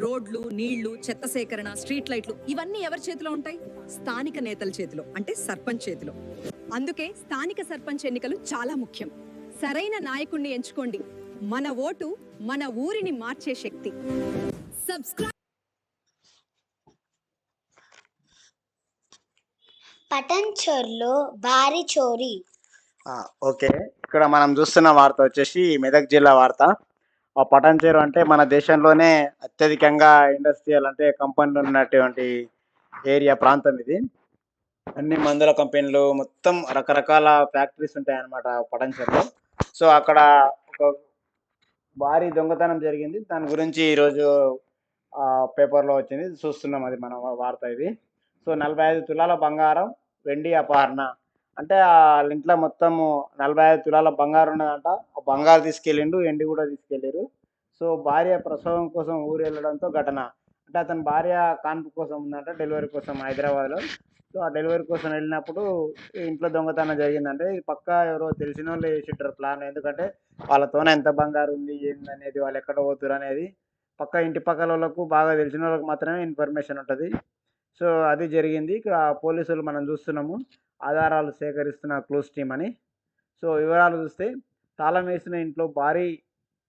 రోడ్లు నీళ్ళు చెత్త సేకరణ స్ట్రీట్ లైట్లు ఇవన్నీ ఎవరి చేతిలో ఉంటాయి? స్థానిక నేతల చేతిలో అంటే సర్పంచ్ చేతిలో. అందుకే స్థానిక సర్పంచ్ ఎన్నికలు చాలా ముఖ్యం. సరైన నాయకుణ్ణి ఎంచుకోండి. మన ఓటు మన ఊరిని మార్చే శక్తి. సబ్స్క్రైబ్ పటంచర్లో భారీ చోరీ. ఆ, ఓకే. ఇక్కడ మనం చూస్తున్న వార్త వచ్చేసి మెదక్ జిల్లా వార్త. ఆ పటాన్చేరు అంటే మన దేశంలోనే అత్యధికంగా ఇండస్ట్రియల్ అంటే కంపెనీలు ఉన్నటువంటి ఏరియా ప్రాంతం ఇది. అన్ని మందుల కంపెనీలు మొత్తం రకరకాల ఫ్యాక్టరీస్ ఉంటాయి అన్నమాట పటాన్చేరులో. సో అక్కడ ఒక భారీ దొంగతనం జరిగింది. దాని గురించి ఈరోజు పేపర్లో వచ్చింది. చూస్తున్నాం అది మన వార్త ఇది. సో నలభై ఐదు తులాల బంగారం వెండి అపహరణ అంటే వాళ్ళ ఇంట్లో మొత్తము నలభై ఐదు తులాల బంగారం ఉన్నదంట. ఆ బంగారు తీసుకెళ్ళిండు ఎండి కూడా తీసుకెళ్ళారు. సో భార్య ప్రసవం కోసం ఊరు వెళ్ళడంతో ఘటన. అంటే అతని భార్య కాన్పు కోసం ఉందంట డెలివరీ కోసం హైదరాబాద్లో. సో ఆ డెలివరీ కోసం వెళ్ళినప్పుడు ఇంట్లో దొంగతనం జరిగిందంటే ఇది పక్క ఎవరో తెలిసిన వాళ్ళు వేసింటారు ప్లాన్. ఎందుకంటే వాళ్ళతోనే ఎంత బంగారు ఉంది ఏంది అనేది వాళ్ళు ఎక్కడ పోతురు అనేది పక్క ఇంటి పక్కల వాళ్ళకు బాగా తెలిసిన వాళ్ళకి మాత్రమే ఇన్ఫర్మేషన్ ఉంటుంది. సో అది జరిగింది. ఇక్కడ పోలీసులు మనం చూస్తున్నాము. ఆధారాలు సేకరిస్తున్న క్లోజ్ టీమ్ అని. సో వివరాలు చూస్తే తాళం వేసిన ఇంట్లో భారీ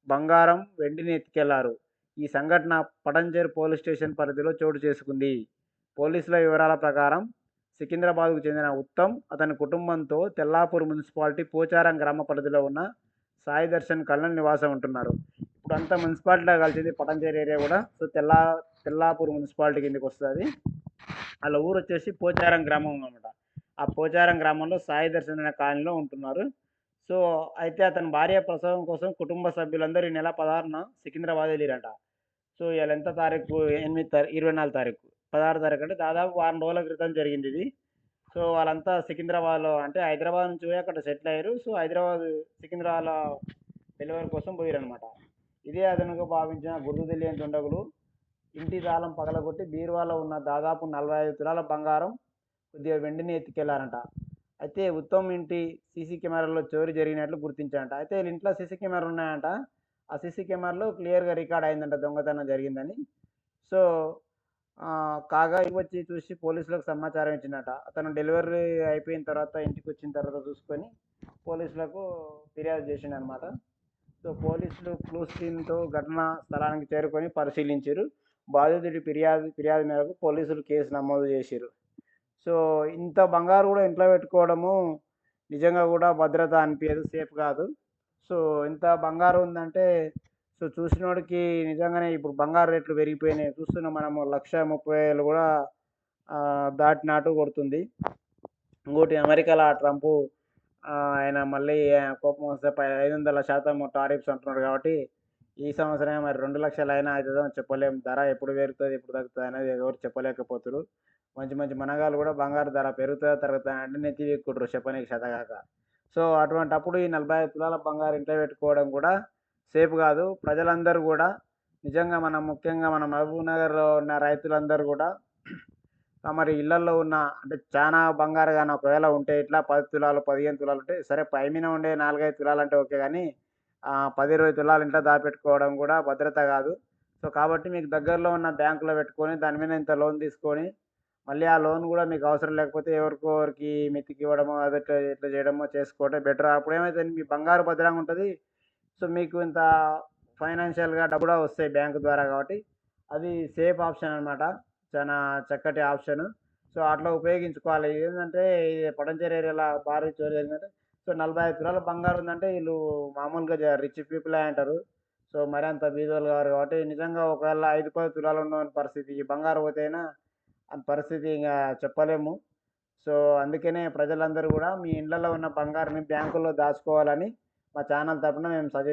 బంగారం వెండిని ఎత్తుకెళ్ళారు. ఈ సంఘటన పటంచేరు పోలీస్ స్టేషన్ పరిధిలో చోటు చేసుకుంది. పోలీసుల వివరాల ప్రకారం సికింద్రాబాద్కు చెందిన ఉత్తమ్ అతని కుటుంబంతో తెల్లాపూర్ మున్సిపాలిటీ పోచారం గ్రామ పరిధిలో ఉన్న సాయి దర్శన్ కళ్ళ నివాసం ఉంటున్నారు. ఇప్పుడు అంతా మున్సిపాలిటీలో కలిసింది పటంచేరు ఏరియా కూడా. సో తెల్లా తెల్లాపూర్ మున్సిపాలిటీ కిందకి వస్తుంది. వాళ్ళ ఊరు వచ్చేసి పోచారం గ్రామం అనమాట ఆ పోచారం గ్రామంలో సాయి దర్శన్ అనే కాలనీలో ఉంటున్నారు. సో అయితే అతని భార్య ప్రసవం కోసం కుటుంబ సభ్యులందరూ ఈ నెల పదహారున సికింద్రాబాద్ వెళ్ళిరంట. సో ఇవాళ ఎంత తారీఖు? ఎనిమిది తారీఖు ఇరవై నాలుగు తారీఖు. పదహారు తారీఖు అంటే దాదాపు వారం రోజుల క్రితం జరిగింది ఇది. సో వాళ్ళంతా సికింద్రాబాద్లో అంటే హైదరాబాద్ నుంచి పోయి అక్కడ సెటిల్ అయ్యారు. సో హైదరాబాద్ సికింద్రాబాద్లో డెలివరీ కోసం పోయారనమాట ఇదే అదనుగా భావించిన గుర్తు తెలియని దుండగులు ఇంటి తాళం పగలగొట్టి బీరువాలో ఉన్న దాదాపు నలభై ఐదు తులాల బంగారం కొద్దిగా వెండిని ఎత్తుకెళ్ళారంట. అయితే ఉత్తమ్ ఇంటి సీసీ కెమెరాలో చోరీ జరిగినట్లు గుర్తించారంట. అయితే వీళ్ళ ఇంట్లో సీసీ కెమెరా ఉన్నాయంట. ఆ సీసీ కెమెరాలో క్లియర్గా రికార్డ్ అయిందంట దొంగతనం జరిగిందని. సో కాగా వచ్చి చూసి పోలీసులకు సమాచారం ఇచ్చిందట. అతను డెలివరీ అయిపోయిన తర్వాత ఇంటికి వచ్చిన తర్వాత చూసుకొని పోలీసులకు ఫిర్యాదు చేసిండు అనమాట సో పోలీసులు క్లూస్ టీమ్తో ఘటనా స్థలానికి చేరుకొని పరిశీలించారు. బాధితుడి ఫిర్యాదు ఫిర్యాదు మేరకు పోలీసులు కేసు నమోదు చేశారు సో ఇంత బంగారు కూడా ఇంట్లో పెట్టుకోవడము నిజంగా కూడా భద్రత అనిపించదు సేఫ్ కాదు. సో ఇంత బంగారు ఉందంటే సో చూసినోడికి నిజంగానే ఇప్పుడు బంగారు రేట్లు పెరిగిపోయినాయి. చూస్తున్నాం మనము లక్ష ముప్పై వేలు కూడా దాటినాటు కొడుతుంది. ఇంకోటి అమెరికాలో ఆ ట్రంప్ ఆయన మళ్ళీ కోపం వస్తే ఐదు వందల శాతం టారిఫ్స్ అంటున్నాడు కాబట్టి ఈ సంవత్సరం మరి రెండు లక్షలు అయినా అవుతుందో చెప్పలేం. ధర ఎప్పుడు పెరుగుతుంది ఎప్పుడు తగ్గుతుంది అనేది ఎవరు చెప్పలేకపోతున్నారు మంచి మంచి మనగాళ్ళు కూడా బంగారు ధర పెరుగుతుందా తరుగుతుందా అంటే నెత్తి ఎక్కుంటారు చెప్పనీకి శతగాక. సో అటువంటి అప్పుడు ఈ నలభై ఐదు తులాల బంగారు ఇంట్లో పెట్టుకోవడం కూడా సేఫ్ కాదు. ప్రజలందరూ కూడా నిజంగా మనం ముఖ్యంగా మన మహబూబ్ నగర్లో ఉన్న రైతులందరూ కూడా మరి ఇళ్ళలో ఉన్న అంటే చాలా బంగారు కానీ ఒకవేళ ఉంటే ఇట్లా పది తులాలు పదిహేను తులాలు ఉంటే సరే పై మీద ఉండే నాలుగైదు తులాలు అంటే ఓకే కానీ పది ఇరవై తులాలు ఇంట్లో దాపెట్టుకోవడం కూడా భద్రత కాదు. సో కాబట్టి మీకు దగ్గరలో ఉన్న బ్యాంకులో పెట్టుకొని దాని మీద ఇంత లోన్ తీసుకొని మళ్ళీ ఆ లోన్ కూడా మీకు అవసరం లేకపోతే ఎవరికో ఎవరికి మితికి ఇవ్వడమో అదే ఇట్లా చేయడమో చేసుకోవడం బెటర్. అప్పుడు ఏమైతే మీ బంగారు భద్రంగా ఉంటుంది. సో మీకు ఇంత ఫైనాన్షియల్గా డబ్బు కూడా వస్తాయి బ్యాంకు ద్వారా కాబట్టి అది సేఫ్ ఆప్షన్ అనమాట చాలా చక్కటి ఆప్షన్. సో అట్లా ఉపయోగించుకోవాలి. ఏంటంటే పడంచేరి ఏరియాలో భారీ చోరీ జరిగిందంటే సో నలభై ఐదు తులాల బంగారం ఉందంటే వీళ్ళు మామూలుగా రిచ్ పీపులే అంటారు. సో మరి అంత బీదోళ్ళు కారు కాబట్టి నిజంగా ఒకవేళ ఐదు పది తులాలు ఉన్న పరిస్థితి ఈ బంగారు పోతేనా అంత పరిస్థితి ఇంకా చెప్పలేము. సో అందుకనే ప్రజలందరూ కూడా మీ ఇండ్లలో ఉన్న బంగారుని బ్యాంకుల్లో దాచుకోవాలని మా ఛానల్ తరపున మేము సజెస్ట్